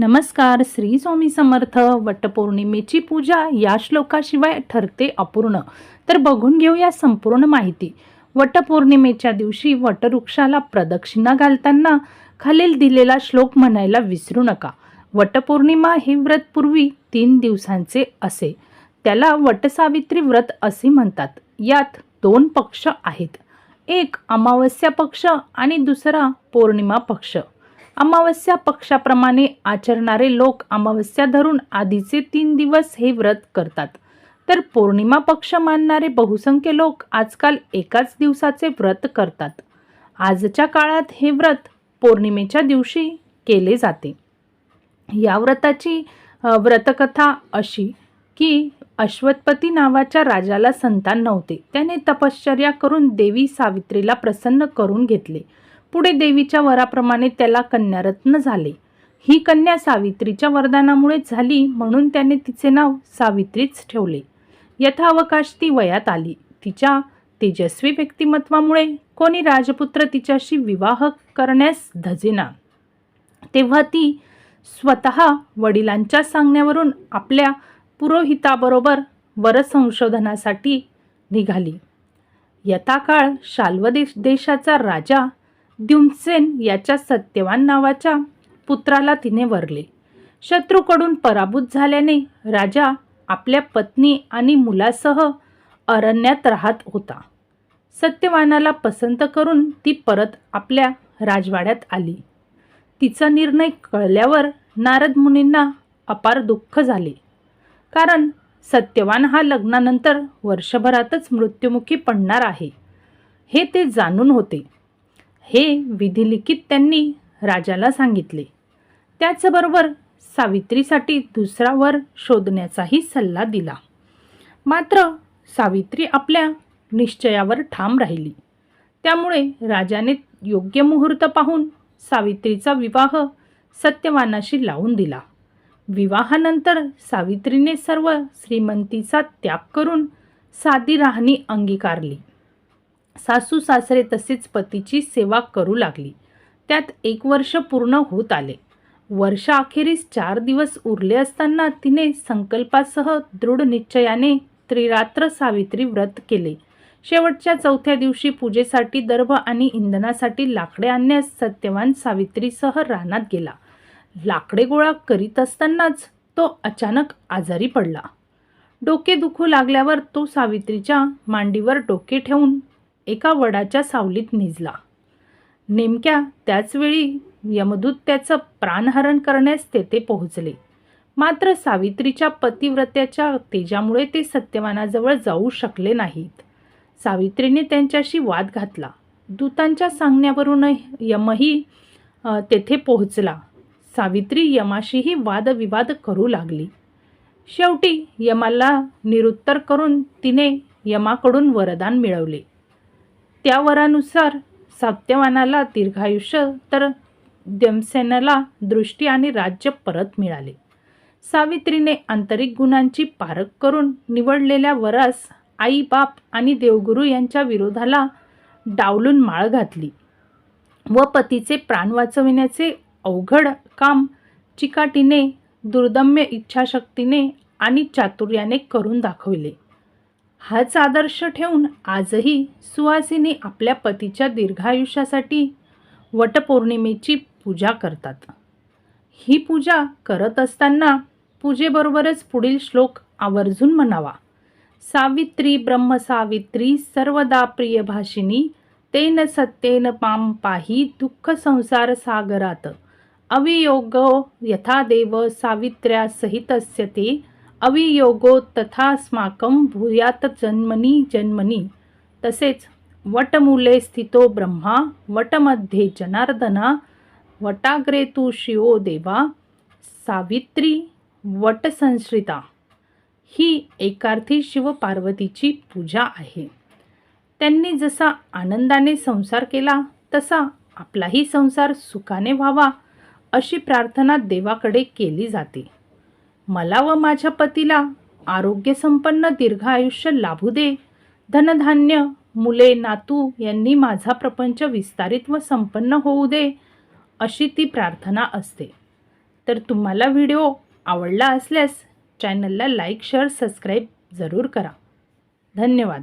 नमस्कार श्री स्वामी समर्थ. वटपौर्णिमेची पूजा या श्लोकाशिवाय ठरते अपूर्ण. तर बघून घेऊया संपूर्ण माहिती. वटपौर्णिमेच्या दिवशी वटवृक्षाला प्रदक्षिणा घालताना खालील दिलेला श्लोक म्हणायला विसरू नका. वटपौर्णिमा हे व्रत पूर्वी तीन दिवसांचे असे. त्याला वटसावित्री व्रत असे म्हणतात. यात दोन पक्ष आहेत. एक अमावस्या पक्ष आणि दुसरा पौर्णिमा पक्ष. अमावस्या पक्षाप्रमाणे आचरणारे लोक अमावस्या धरून आधीचे तीन दिवस हे व्रत करतात. तर पौर्णिमा पक्ष मानणारे बहुसंख्य लोक आजकाल एकाच दिवसाचे व्रत करतात. आजच्या काळात हे व्रत पौर्णिमेच्या दिवशी केले जाते. या व्रताची व्रतकथा अशी की अश्वत्पती नावाच्या राजाला संतान नव्हते. त्याने तपश्चर्या करून देवी सावित्रीला प्रसन्न करून घेतले. पुढे देवीच्या वराप्रमाणे त्याला कन्यारत्न झाले. ही कन्या सावित्रीच्या वरदानामुळेच झाली म्हणून त्याने तिचे नाव सावित्रीच ठेवले. यथावकाश ती वयात आली. तिच्या तेजस्वी व्यक्तिमत्वामुळे कोणी राजपुत्र तिच्याशी विवाह करण्यास धजेना. तेव्हा ती स्वतः वडिलांच्या सांगण्यावरून आपल्या पुरोहिताबरोबर वरसंशोधनासाठी निघाली. यथाकाळ शाल्व देश देशाचा राजा द्युमसेन याच्या सत्यवान नावाच्या पुत्राला तिने वरले. शत्रूकडून पराभूत झाल्याने राजा आपल्या पत्नी आणि मुलासह अरण्यात राहत होता. सत्यवानाला पसंत करून ती परत आपल्या राजवाड्यात आली. तिचा निर्णय कळल्यावर नारद मुनींना अपार दुःख झाले. कारण सत्यवान हा लग्नानंतर वर्षभरातच मृत्युमुखी पडणार आहे हे ते जाणून होते. हे विधिलिखित त्यांनी राजाला सांगितले. त्याचबरोबर सावित्रीसाठी दुसरा वर शोधण्याचाही सल्ला दिला. मात्र सावित्री आपल्या निश्चयावर ठाम राहिली. त्यामुळे राजाने योग्य मुहूर्त पाहून सावित्रीचा विवाह सत्यवानाशी लावून दिला. विवाहानंतर सावित्रीने सर्व श्रीमंतीचा त्याग करून साधी राहणी अंगीकारली. सासू सासरे तसेच पतीची सेवा करू लागली. त्यात एक वर्ष पूर्ण होत आले. वर्षाअखेरीस चार दिवस उरले असताना तिने संकल्पासह दृढ निश्चयाने त्रिरात्र सावित्री व्रत केले. शेवटच्या चौथ्या दिवशी पूजेसाठी दर्भ आणि इंधनासाठी लाकडे आणण्यास सत्यवान सावित्रीसह रानात गेला. लाकडे गोळा करीत असतानाच तो अचानक आजारी पडला. डोके दुखू लागल्यावर तो सावित्रीच्या मांडीवर डोके ठेवून एका वडाच्या सावलीत निजला. नेमक्या त्याचवेळी यमदूत त्याचं प्राणहरण करण्यास तेथे पोहोचले. मात्र सावित्रीच्या पतिव्रत्याच्या तेजामुळे ते सत्यवानाजवळ जाऊ शकले नाहीत. सावित्रीने त्यांच्याशी वाद घातला. दूतांच्या सांगण्यावरून यमही तेथे पोहोचला. सावित्री यमाशीही वादविवाद करू लागली. शेवटी यमाला निरुत्तर करून तिने यमाकडून वरदान मिळवले. त्या वरानुसार सत्यवानाला दीर्घायुष्य तर दमसेनाला दृष्टी आणि राज्य परत मिळाले. सावित्रीने आंतरिक गुणांची पारख करून निवडलेल्या वरास आई बाप आणि देवगुरु यांच्या विरोधाला डावलून माळ घातली व पतीचे प्राण वाचविण्याचे अवघड काम चिकाटीने दुर्दम्य इच्छाशक्तीने आणि चातुर्याने करून दाखविले. हाच आदर्श ठेवून आजही सुवासिनी आपल्या पतीच्या दीर्घायुष्यासाठी वटपौर्णिमेची पूजा करतात. ही पूजा करत असताना पूजेबरोबरच पुढील श्लोक आवर्जून म्हणावा. सावित्री ब्रह्मसावित्री सर्वदा प्रियभाषिनी तेन सत्येन पाम पाही दुःख संसार सागरात. अवियोग यथा देव सावित्र्या सहितस्य ते अवियोगो तथास्माकं भूयात जन्मनी जन्मनी। तसेच वटमूले स्थितो ब्रह्मा वटमध्ये जनार्दना वटाग्रे तू शिवो देवा सावित्री वटसंश्रिता। ही एकार्थी शिवपार्वतीची पूजा आहे। त्यांनी जसा आनंदाने संसार केला तसा आपलाही संसार सुखाने व्हावा अशी प्रार्थना देवाकडे केली जाते। मला व माझ्या पतीला आरोग्यसंपन्न दीर्घ आयुष्य लाभू दे. धनधान्य मुले नातू यांनी माझा प्रपंच विस्तारित व संपन्न होऊ दे अशी ती प्रार्थना असते. तर तुम्हाला व्हिडिओ आवडला असल्यास चॅनलला लाईक शेअर सबस्क्राईब जरूर करा. धन्यवाद.